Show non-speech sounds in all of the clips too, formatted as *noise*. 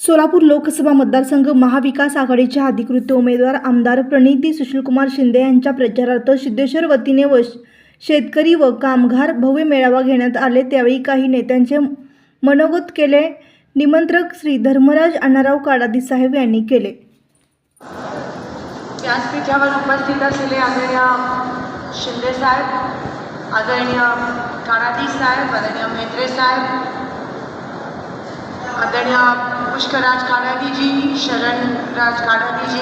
सोलापूर लोकसभा मतदारसंघ महाविकास आघाडीच्या अधिकृत उमेदवार आमदार प्रणिती सुशीलकुमार शिंदे यांच्या प्रचारार्थ सिद्धेश्वर वतीने व शेतकरी व कामगार भव्य मेळावा घेण्यात आले. त्यावेळी काही नेत्यांचे मनोगत केले. निमंत्रक श्री धर्मराज अण्णाराव काडादी साहेब यांनी केले. व्यासपीठावर उपस्थित असलेले आदरणीय शिंदे साहेब आदरणीय काडादी साहेब आदरणीय मेत्रे साहेब आदरणीय पुष्कराज राज शरणराज जी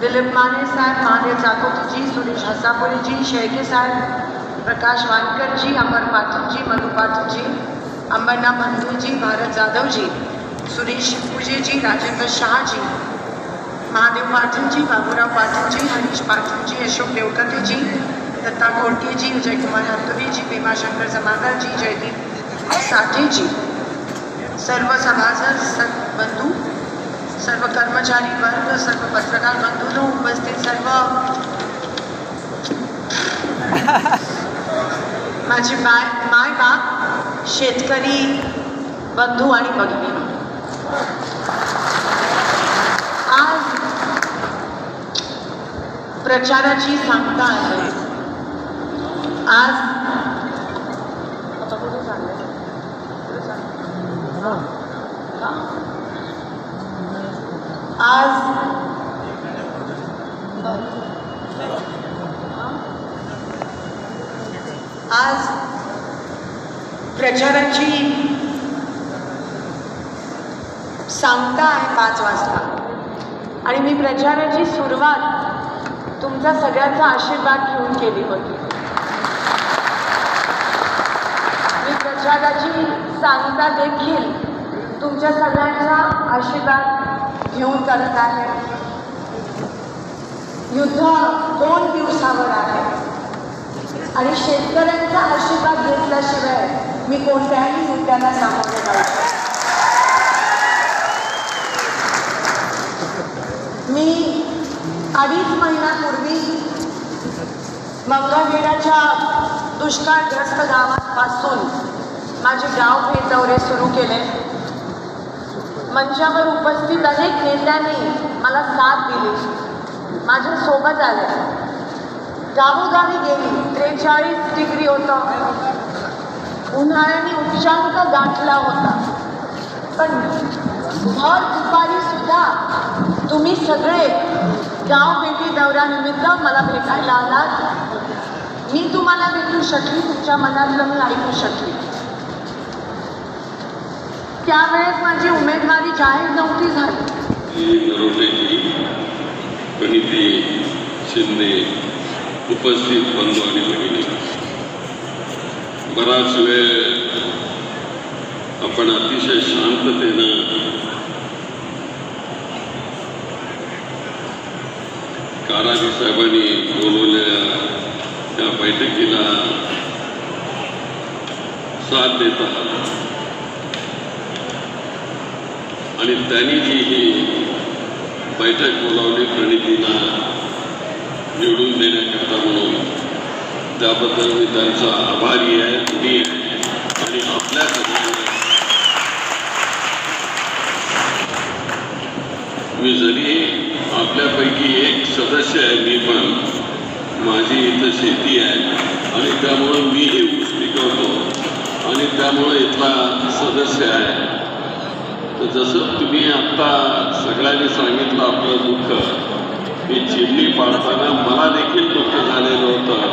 दिलीप माने साहेब चाकोती जी सुरेश हसापुरीजी शेखे साहेब प्रकाश वानकर जी अमर पाटीलजी मधु पाटीलजी अंबरना बंधूजी भारत जाधव जी सुरेश पूजे जी राजेंद्र शाह जी महादेव पाटीलजी बाबूराव पाटीलजी हरीश जी अशोक देवकतेजी दत्ता घोडकेजी विजयकुमार जी भीमाशंकर जमादारजी जयदीप साठेजी सर्व सभासद सर्व बंधू सर्व कर्मचारी वर्ग सर्व पत्रकार बंधूंनो उपस्थित सर्व. *laughs* माझी माय माय बाप शेतकरी बंधू आणि भगिनी. आज प्रचाराची सांगता आहे. आज हो. आज आज प्रचाराची सांगता आहे पाच वाजता. आणि मी प्रचाराची सुरुवात तुमचा सगळ्यांचा आशीर्वाद घेऊन केली होती. मी प्रचाराची सांगता देखील तुमच्या सगळ्यांचा आशीर्वाद घेऊन करत आहे. युद्ध दोन दिवसावर आहे. आणि शेतकऱ्यांचा आशीर्वाद घेतल्याशिवाय मी कोणत्याही मुद्द्याला सामोरे जाऊ मी अडीच महिन्यापूर्वी मंगळवेढ्याच्या दुष्काळग्रस्त गावापासून माझे गाव भेट दौरे सुरू केले. मंचावर उपस्थित अनेक नेत्यांनी मला साथ दिली. माझ्या सोबत आले. गावोगावी गेली. त्रेचाळीस डिग्री होतं. उन्हाळ्याने उच्चांक गाठला होता. पण भर दुपारी सुद्धा तुम्ही सगळे गाव भेटी दौऱ्यानिमित्त मला भेटायला आलात. मी तुम्हाला भेटू शकली तुमच्या मनातलं मी ऐकू शकली. त्यावेळेस माझी उमेदवारी जाहीर नव्हती झाली नरोटेजी प्रणिती शिंदे उपस्थित बंधू आणि भगिनी बराच वेळ आपण अतिशय शांततेनं काराजी साहेबांनी बोलवलेल्या त्या बैठकीला साथ देत आहात आणि त्यांनी जी ही बैठक बोलावली प्रणितीला निवडून देण्याकरता म्हणून त्याबद्दल मी त्यांचा आभारी आहे तुम्ही आहे. आणि आपल्या मी जरी आपल्यापैकी एक सदस्य आहे मी पण माझी इथं शेती आहे आणि त्यामुळं मी हे ऊस आणि त्यामुळं इथला सदस्य आहे. तर जसं तुम्ही आत्ता सगळ्यांनी सांगितलं आपलं दुःख ही चिमणी पाडताना मला दुःख होतं,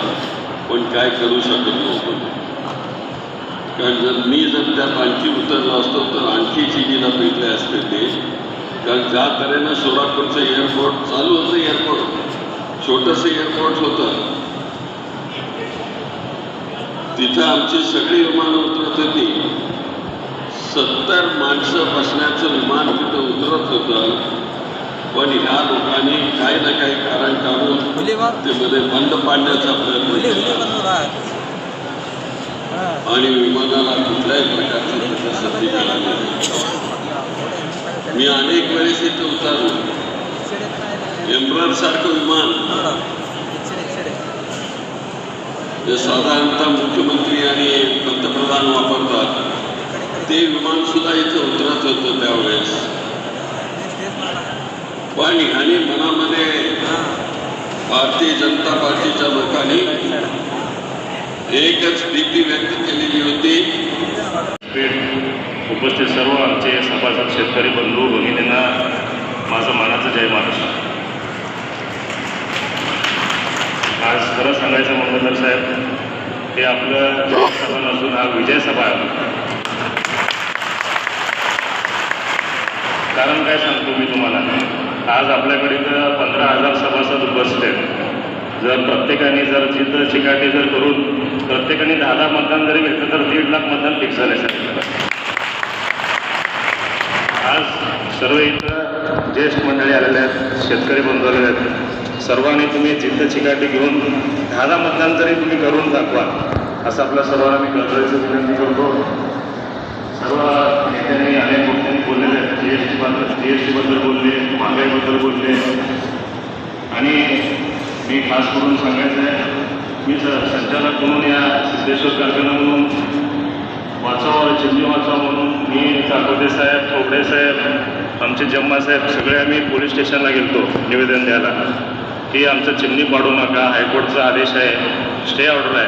पण काय करू शकत नव्हतो. कारण जर मी जर आणखी उतरलो असतो, तर आणखी चिनीला भेटले ते. कारण ज्या तऱ्हेनं सोलापूरचं एअरपोर्ट चालू होतं एअरपोर्ट छोटंसं एअरपोर्ट होतं, तिथं आमची सगळी विमानं उतरत होती सत्तर माणसं बसण्याचं विमान तिथं उतरत होतं. पण ह्या लोकांनी काही ना काही कारण काढून ते मध्ये बंद पाडण्याचा प्रयत्न केला. आणि विमानाला कुठल्याही प्रकारची संधी नाही. मी अनेक वेळेस इथं उतरलो. एम्ब्रर सारखं विमान जे साधारणतः मुख्यमंत्री आणि पंतप्रधान वापरतात. ते विमान सुद्धा इथे उतरत होतं त्यावेळेस. पण आणि मनामध्ये भारतीय जनता पार्टीच्या लोकांनी एकच भीती व्यक्त केलेली होती. उपस्थित सर्व आमचे सभासद शेतकरी बंधू भगिनींना माझं मानाचं जय महाराष्ट्र आज खरं सांगायचं म्हणलं तर साहेब हे आपलं जाहीर सभा नसून हा विजय सभा आहे. कारण काय सांगतो मी तुम्हाला? आज आपल्याकडे तर पंधरा हजार सभासद उपस्थित आहेत. जर प्रत्येकाने जर जिथं चिकाटी जर करून प्रत्येकाने दहा दहा मतदान जरी घेतलं तर दीड लाख मतदान फिक्स झाले आज सर्व इथं ज्येष्ठ मंडळी आलेले आहेत शेतकरी बंधू आलेले आहेत. सर्वांनी तुम्ही जिद्द चिकाटी घेऊन दहा दहा मतदान जरी तुम्ही करून दाखवा असं आपल्या सर्वांना मी गरजेचं विनंती करतो. सर्व नेत्यांनी अनेक जी एस टीबद्दल जी एस टीबद्दल बोलले महागाईबद्दल बोलले. आणि मी खास करून सांगायचं आहे मी स- संचालक म्हणून या सिद्धेश्वर कारखाना म्हणून वाचावा चिंजी वाचावा म्हणून मी चाकोटे साहेब थोबडे साहेब आमचे जम्मा साहेब सगळे आम्ही पोलीस स्टेशनला गेलो निवेदन द्यायला. की आमचं चिमणी पाडू नका हायकोर्टचा आदेश आहे स्टे ऑर्डर आहे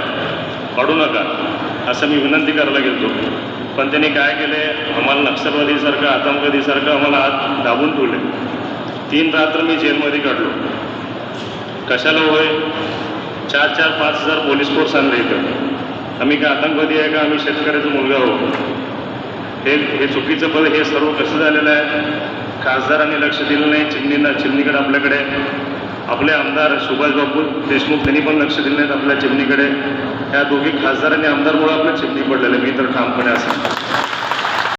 पाडू नका असं मी विनंती करायला गेलो पण त्यांनी काय केले? आम्हाला नक्षलवादीसारखं आतंकवादीसारखं आम्हाला आत दाबून ठेवले. तीन रात्र मी जेलमध्ये काढलो. कशाला होय चार चार पाच हजार पोलीस फोर्स आणले इथं. आम्ही काय आतंकवादी आहे का? आम्ही शेतकऱ्याचा मुलगा हो हे हे चुकीचं पद हे सर्व कसं झालेलं आहे? खासदारांनी लक्ष दिलं नाही. चिमणींना चिमणीकडे आपल्याकडे. आपले आमदार सुभाषबाबू देशमुख त्यांनी पण लक्ष दिलं नाहीत आपल्या चिमणीकडे. या दोघी खासदारांनी आमदारमुळे आपल्या चिमणी पडलेलं मी तर ठामपणे असं